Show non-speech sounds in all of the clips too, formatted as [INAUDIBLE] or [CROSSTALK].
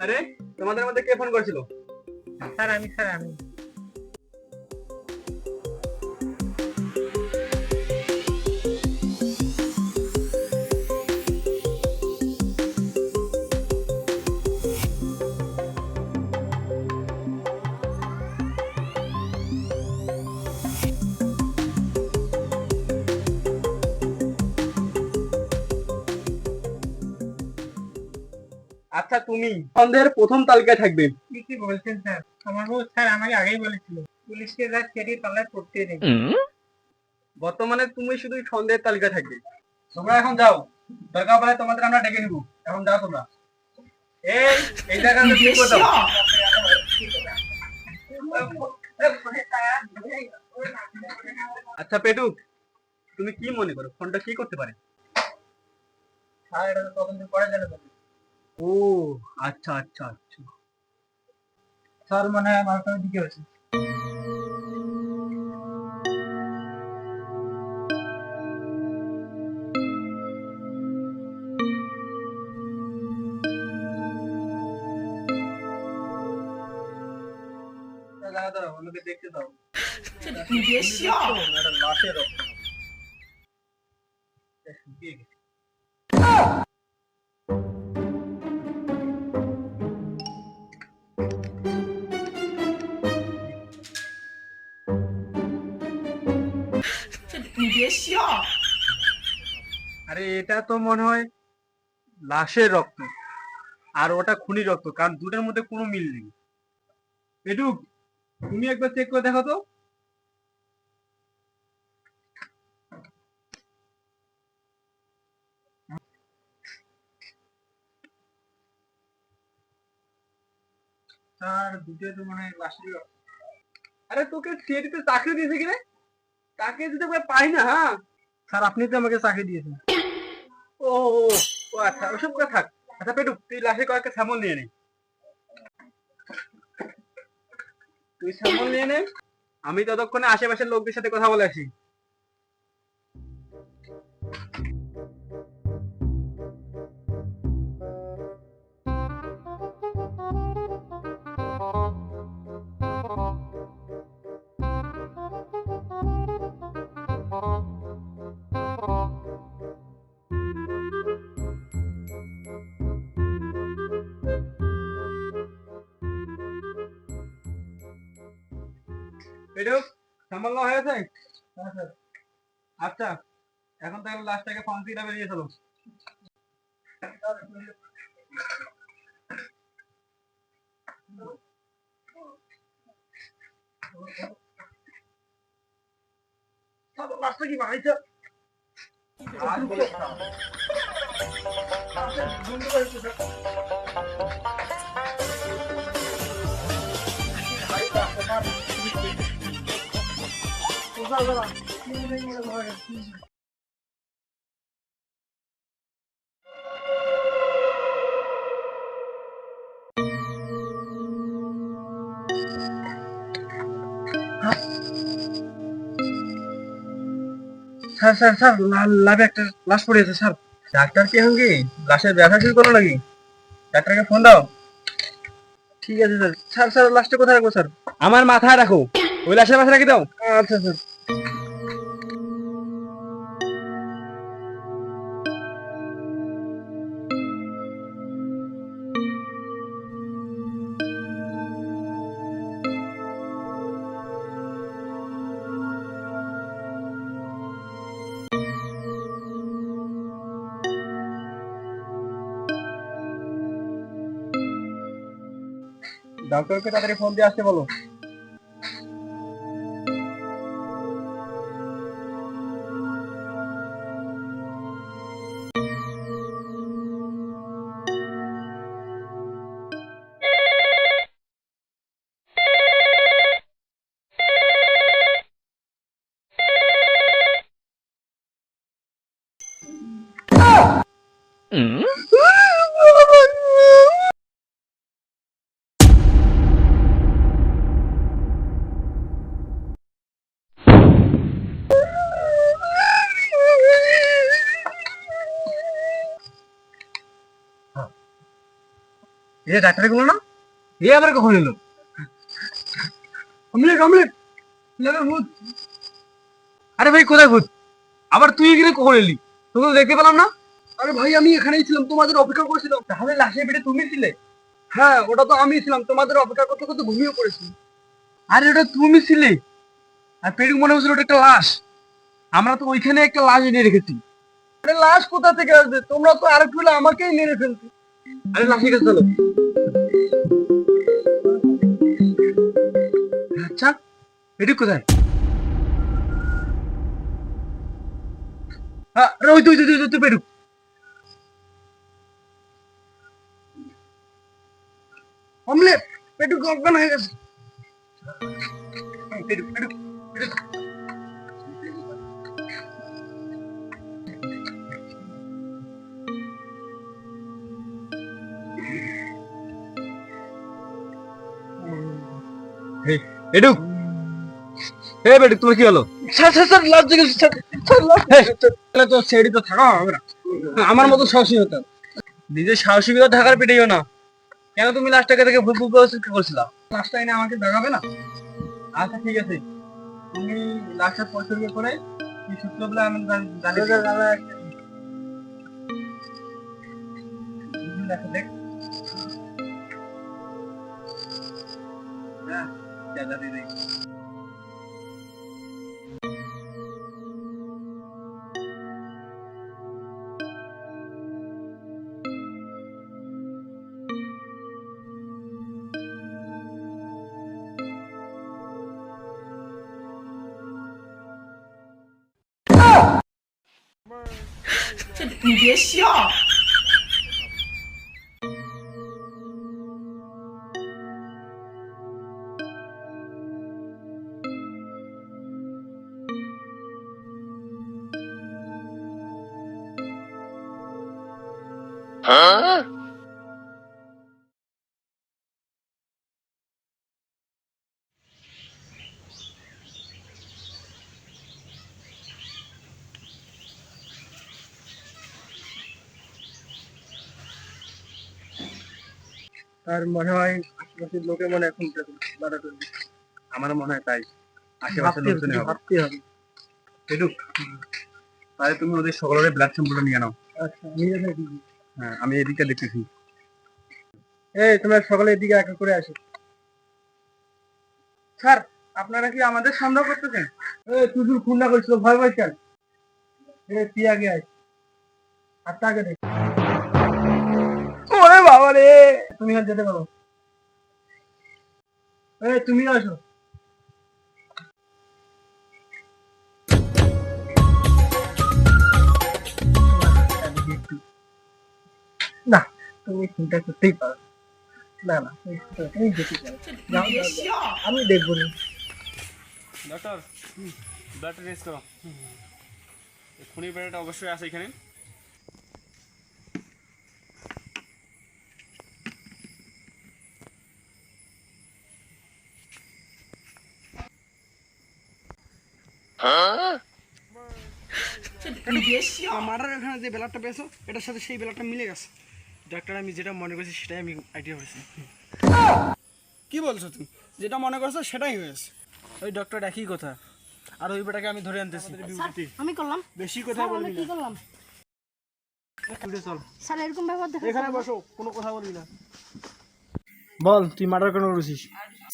আরে তোমাদের মধ্যে কে ফোন করেছিল? স্যার আমি স্যার আমি। আচ্ছা তুমি। সন্দেহের প্রথম তালিকায় থাকবে। কি কি বলছেন স্যার? আমার বউ স্যার আমাকে আগেই বলেছিল পুলিশকে যা সেটি পড়তে নেই বর্তমানে তুমি শুধু সন্দেহের তালিকায় থাকবে। তোমরা এখন যাও। দরকার পড়ে তোমাদের আমরা ডেকে নিব। এখন যাও তোমরা। এই এই জায়গাটা ঠিক করে দাও। আচ্ছা পেটুক তুমি কি মনে করো? ফোনটা কি করতে পারে? স্যার এটা তো তদন্ত করা যাবে। ও আচ্ছা আচ্ছা আচ্ছা। স্যার মনে হয় আমার কোনো দিকে আমাকে দেখতে দাও। [LAUGHS] 你别笑， আরে এটা তো মনে হয় লাশের রক্ত আর ওটা খুনির রক্ত কারণ দুটার মধ্যে কোনো মিল নেই পেটুক তুমি একবার চেক করে দেখো তো স্যার দুটো তো মনে হয় লাশেরই রক্ত। আরে তোকে সিএটিতে চাকরি দিয়েছে কিরে চাকরি দিতে করে পাই না হ্যাঁ? স্যার আপনি তো আমাকে চাকরি দিয়েছেন। ও ও ও আচ্ছা ওসব কথা থাক। আচ্ছা পেটুক তুই লাশে কয়েকটা স্যামল নিয়ে নে। তুই স্যামল নিয়ে নে। আমি ততক্ষণে আশেপাশের লোকদের সাথে কথা বলে আসি। পেটুক নেওয়া হয়েছে হ্যাঁ আচ্ছা এখন তাহলে লাশটাকে ফান্সিটা বেরিয়ে চলো। কি আর না। স্যার স্যার স্যার লাভে একটা লাশ পড়েছে স্যার। ডাক্তার কি এখন কি লাশের ব্যথা শুরু করো নাকি? ডাক্তারকে ফোন দাও। ঠিক আছে স্যার। স্যার স্যার লাশটা কোথায় রাখব স্যার? আমার মাথায় রাখো। ওই লাশের পাশে রাখি দাও। আচ্ছা স্যার। ডাক্তারকে তাড়াতাড়ি ফোন দিয়ে আসতে বলো Mm-hmm. এ ডাক্তারগুলো না এ আবার কখন এলো? Omelette omelette. ভূত। আরে ভাই কোথায় ভূত? আবার তুই এখানে কখন এলি? তোকে তো দেখতে পেলাম না। আরে ভাই আমি এখানেই ছিলাম তোমাদের অপেক্ষা করছিলাম। তাহলে লাশের পেটে তুমি ছিলে? হ্যাঁ ওটা তো আমি ছিলাম তোমাদের অপেক্ষা করতে করতে ঘুমিয়ে পড়েছি। আরে ওটা তুমি ছিলে? আর পেটুক মনে হচ্ছিল ওটা একটা লাশ। আমরা তো ওইখানে একটা লাশ এনে রেখেছি। আরে লাশ কোথা থেকে আসবে? তোমরা তো আরেকটু হলে আমাকেই মেরে ফেলতে। আরে লাশের কাছে চলো। আচ্ছা পেটুক কোথায়? ওই পেটুক, অজ্ঞান হয়ে গেছে। পেটুক পেটুক পেটুক এডুক এ বেটুক তোমার কি হলো? স্যার স্যার স্যার লাভ জেগে স্যার স্যার তো সেডি তো থাকা হবে না। আমার মতো সাহসী হতে। নিজের সাহসিকতা থাকার পেটেও না। কেন তুমি লাস্টটাকে থেকে ভুল ভুল কি করছিলাম লাস্টটা এনে আমাকে দেখাবে না? আচ্ছা ঠিক আছে। তুমি লাস্টটা পছন্দ করে কি সূত্র বলে আমি জানি দেখো দেখ। [LAUGHS] 点个你别笑。তার মনে হয় আশেপাশের লোকে মনে এখন আমার মনে হয় তাই। আশেপাশের লোকজনই হবে ভাবতে হবে। তাহলে তুমি ওদের সকলের ব্লাড স্যাম্পলটা নিয়ে নাও। আচ্ছা নিয়ে হ্যাঁ আমি এদিকে দেখতেছি। এই, তোমরা সকলে এদিকে একা করে আসো। স্যার, আপনারা কি আমাদের সন্দেহ করতেছেন? এই তুজুর তুই খুন না করছিল, ভয় ভয় কেন এ তুই আগে আয়। আর তাকে দেখ ওরে বাবা রে তুমি আর যেতে পারো। এই তুমি আসো। তুমি চিন্তা করতেই পারো না না তুমি যেতে পারো আমি দেখব না ডক্টর ব্লাড টেস্ট করো খুনি অবশ্যই আছে এখানে আমার এখানে যে বেলাটা পেয়েছ এটার সাথে সেই বেলাটা মিলে গেছে ডাক্তার আমি যেটা মনে করছি সেটাই আমি আইডিয়া হয়েছে। কি বলছো তুমি? যেটা মনে করছ সেটাই হয়েছে। ওই ডক্টর একই কথা। আর ওই বেটাকে আমি ধরে আনতেছি। আমি করলাম। বেশি কথা বলবি আমি কি করলাম? চল। স্যার এরকম ব্যাপার দেখো এখানে বসো কোনো কথা বলবি না। বল তুই মার্ডার কেন করেছিস?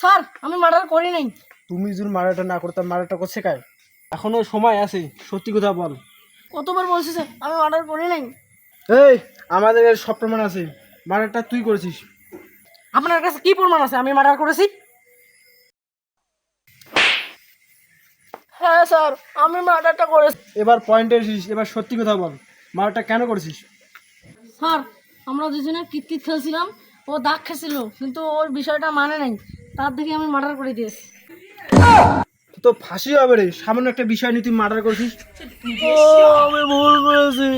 স্যার আমি মার্ডার করি নাই। তুমি যদি মার্ডারটা না করতাম মার্ডারটা করছে কায় এখনও সময় আছে সত্যি কথা বল। কতবার বলছিস আমি মার্ডার করি নাই। এই আমাদের সব প্রমাণ আছে। মার্ডারটা তুই করেছিস। আপনার কাছে কি প্রমাণ আছে? আমি মার্ডার করেছি? হ্যাঁ স্যার আমি মার্ডারটা করেছি। এবার পয়েন্টে এসেছিস এবার সত্যি কথা বল। মার্ডারটা কেন করেছিস? স্যার আমরা দুজনে কিতকিত খেলছিলাম ও দাগ খেয়েছিল কিন্তু ওর বিষয়টা মানে নাই। তার দিকে আমি মার্ডার করে দিয়েছি। তো ফাঁসি হবে রে সামান্য একটা বিষয় নিয়ে তুই মার্ডার করেছিস। আমি ভুল করেছি।